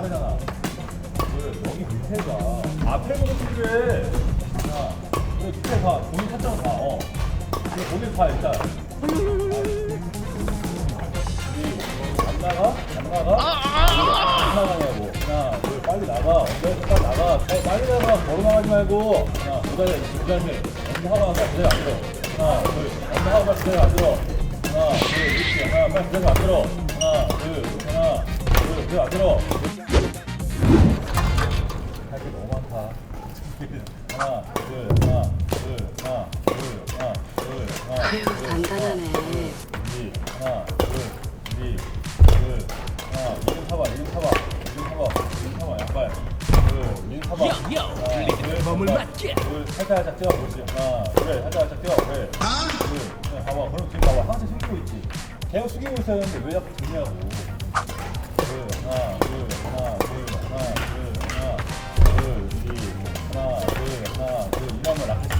빠르잖아. 그 여기 밑에가 앞에 보고 필요해. 자, 그 밑에 가. 본인 타점 가. 어. 그 본인 가 일단. 안 나가? 안 나가? 안 나가냐고. 하나, 둘, 빨리 나가. 엉덩이 빨리 나가. 빨리, 빨리 나가. 걸어 나가지 말고. 하나, 두 달에. 엉덩이 하고 나가. 그대로 안 들어. 하나, 둘. 엉덩이 하고 빨리 그대로 안 들어. 하나, 둘, 이렇게. 하나, 빨리 그대로 안 들어. 하나, 둘, 하나, 둘, 그대로 안 들어. 할게 너무 많다. 하나, 둘, 하나, 둘, 하나, 둘, 하나, 둘, 하나, 아유, 둘, 간단하네. 이, 하나, 둘, 이, 둘, 하나, 이름 타봐, 이름 타봐, 이름 타봐, 이름 타봐, 양발. 둘, 이름 타봐. 하나, 둘, 몸을. 맞게. 둘, 살짝 살짝 뛰어, 그렇지. 하나, 그래, 살짝 살짝 뛰어, 그래. 둘, 그래, 봐봐, 그럼 지금 봐봐, 항상 숙이고 있지. 계속 숙이고 있어야 되는데 왜 자꾸 하나, 둘, 하나, 둘, 하나, 둘, 하나,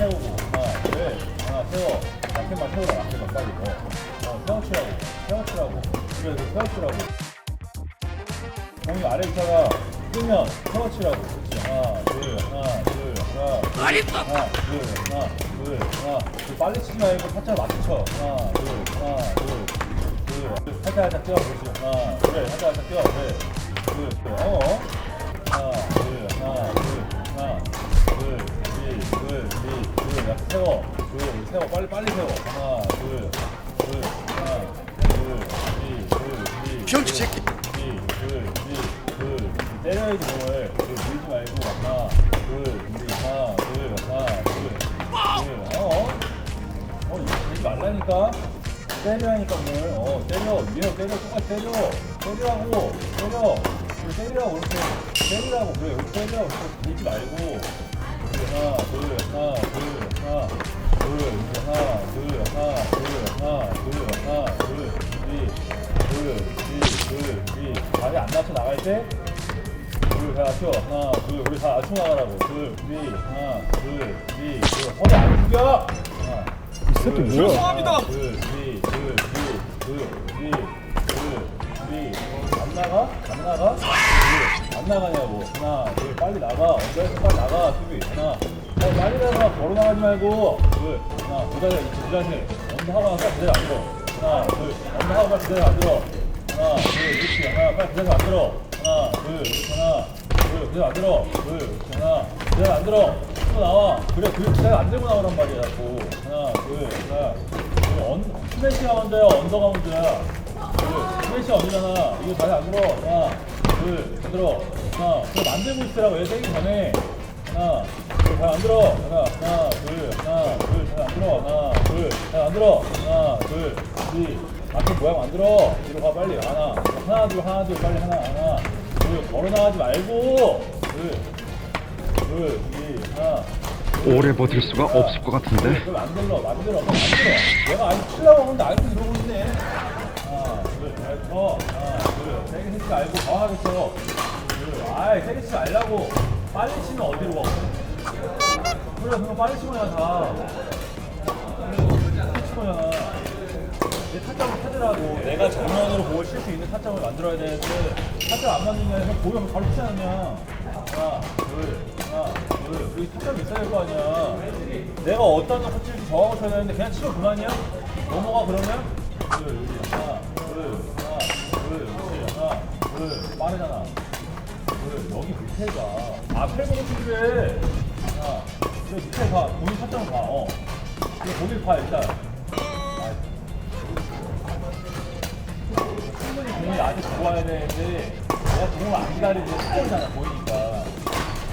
세우고, 하나, 그래, 하나 세워, 라켓만 세우라, 라켓만 빨리, 어, 어, 세워치라고, 세워치라고, 그래, 그 세워치라고. 공이 아래 있다가 뜨면 세워치라고, 그렇지, 하나, 둘, 하나, 둘, 하나, 둘, 하나, 둘, 하나, 둘, 하나, 둘, 빨리 치지 말고 살짝 맞춰, 하나, 둘, 하나, 둘, 둘, 살짝 살짝 뛰어, 그렇지, 하나, 그래, 살짝 살짝 뛰어, 그래, 둘, 둘, 어, 야, 세워, 둘, 세워, 빨리 빨리 세워, 하나, 둘, 둘, 하나, 둘, 이, 둘, 이, 병치 새끼. 이, 둘, 이, 둘, 때려야지 공을, 둘, 밀지 말고, 하나, 둘, 이, 하나, 둘, 하나, 둘, 둘, 어, 어, 되지 말라니까. 때리라니까 오늘. 어, 때려. 위에 때려. 똑같이 때려. 때리라고. 때려. 그래, 때리라고. 이렇게. 때리라고. 그래. 여기 때리라고. 밀지 말고. 다리 안 낮춰 나갈 때? 둘, 다 낮춰. 하나, 둘, 우리 다 낮춰 나가라고. 둘, 이, 하나, 둘, 이, 둘. 허리 안 숙여! 하나, 이 새끼 뭐야? 죄송합니다. 둘, 이, 둘, 이, 둘, 이, 둘, 이. 안 나가? 안 나가? 둘, 안 나가냐고. 하나, 둘, 빨리 나가. 엉덩이 빨리 나가. 수비. 하나, 어, 빨리 나가. 걸어 나가지 말고. 둘, 하나, 두 달에. 엉덩이 하고 나서 그대로 안 들어. 하나, 둘, 엉덩이 하고 빨리 그대로 안 들어. 하나, 둘, 이렇게. 하나, 빨리 그대로 안 들어. 하나, 둘, 하나. 둘, 그대로 안 들어. 둘, 하나. 그대로 안 들어. 또 나와. 그래, 그래, 그대로 안 들고 나오란 말이야, 자꾸. 하나, 둘, 하나. 둘, 언, 스매시가 먼저야, 언더가 먼저야. 둘, 스매시 언더잖아. 이거 다시 안 들어. 하나, 둘, 안 들어. 하나, 그래, 만들고 있으라고. 얘 세기 전에. 하나, 둘, 잘 안 들어. 하나, 하나, 둘, 하나, 둘, 잘 안 들어. 하나, 둘, 잘 안 들어. 하나, 둘, 이. 앞에 모양 만들어. 뒤로 가, 빨리. 하나, 하나, 둘, 하나, 둘, 빨리 하나, 하나. 둘, 걸어 나가지 말고. 둘, 둘, 이, 하나. 오래 버틸 수가 없을 것 같은데 그걸 만들어, 만들어, 그럼 만들어. 내가 아직 치려고 하는데 아직도 이러고 있네. 쳐. 하나, 둘, 세게 치지 말고 강하게 쳐. 둘, 아이, 세게 치지 말라고. 빨리 치면 어디로 가? 그래, 그럼 빨리 치면 다. 빨리 치면 내 타점을 찾으라고. 내가 정면으로 공을 칠 수 있는 타점을 만들어야 되는데 타점 안 만들면 보면 바로 치잖아 그냥. 하나, 둘, 하나, 둘. 여기 타점이 있어야 될 거 아니야. 내가 어떤 거 칠지 정하고 쳐야 되는데 그냥 치면 그만이야? 넘어가 그러면? 둘, 하나, 둘, 둘, 둘. 빠르잖아. 둘, 여기 밑에가 앞에 보고 필요해. 하나, 여기 밑에 가. 본인 타점 가. 어. 이거 본인 봐 일단. 아, 충분히 공이 아직 좋아야 되는데 내가 공을 안 기다리고 타잖아 보이니까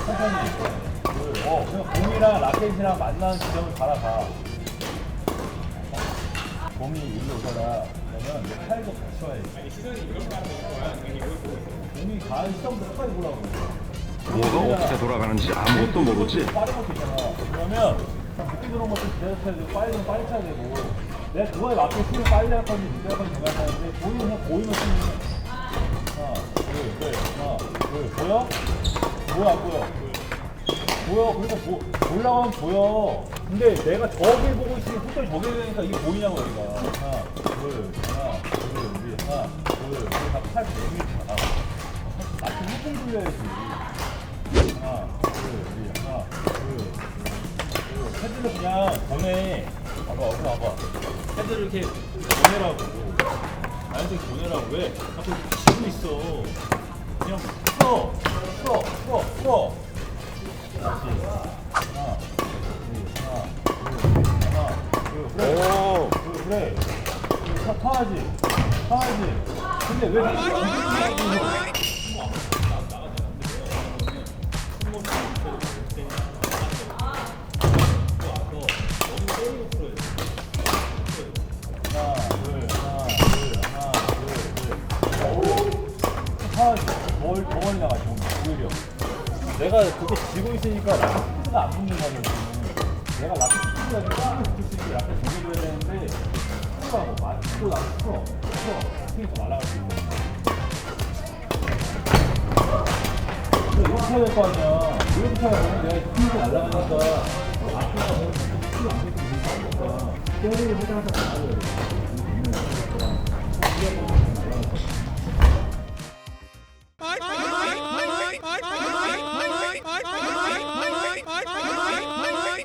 천천히 그, 어 그냥 공이랑 라켓이랑 만나는 지점을 바라봐 공이 일로 오잖아 내 팔도 같이 와야지 공이 가는 시점부터 끝까지 보라고. 뭐가 어떻게 돌아가는지 아무것도 모르지? 빠른 것도 있잖아. 그러면 늦게 들어온 것도 기다려 쳐야 되고 빨리 면 빨리 쳐야 되고. 내가 그거에 맞게 스윙을 빨리 할 건지 늦게 할 건지 생각하는데 보이면 그냥 보이면 스윙 하나 둘 셋 하나 둘. 보여? 보여 안 보여? 보여. 그러니까 보, 보려고 하면 보여. 근데 내가 저길 보고 있으니 속도이 저길 되니까 이게 보이냐고 여기가. 하나 둘 하나 둘 우리 하나 둘 우리 다팔 보이잖아 마치 일등 올려야지. 하나, 둘, 셋, 하나, 둘, 둘. 헤드를 그냥 보내. 봐봐, 어디 봐봐. 헤드를 이렇게 보내라고. 자연스럽게 보내라고. 왜? 자꾸 치고 있어. 그냥 풀어, 풀어. 타야지. 타야지. 근데 왜 나가지, 오히려. 내가 그렇게 쥐고 있으니까 라켓 스피드가 안 붙는다는 거지. 내가 라켓 스피드가 좀 빠르게 붙을 수 있게 라켓 조절해야 되는데 풀라고 맞고 나서 풀어 풀어 스피드 더 날아갈 수 있는 근데 이렇게 해야 될 거 아니야 이렇게 되면 내가 스피드 날아가니까 앞에가 너무 스피드 안 되게 되니까 때리를 해당해서 나가야 돼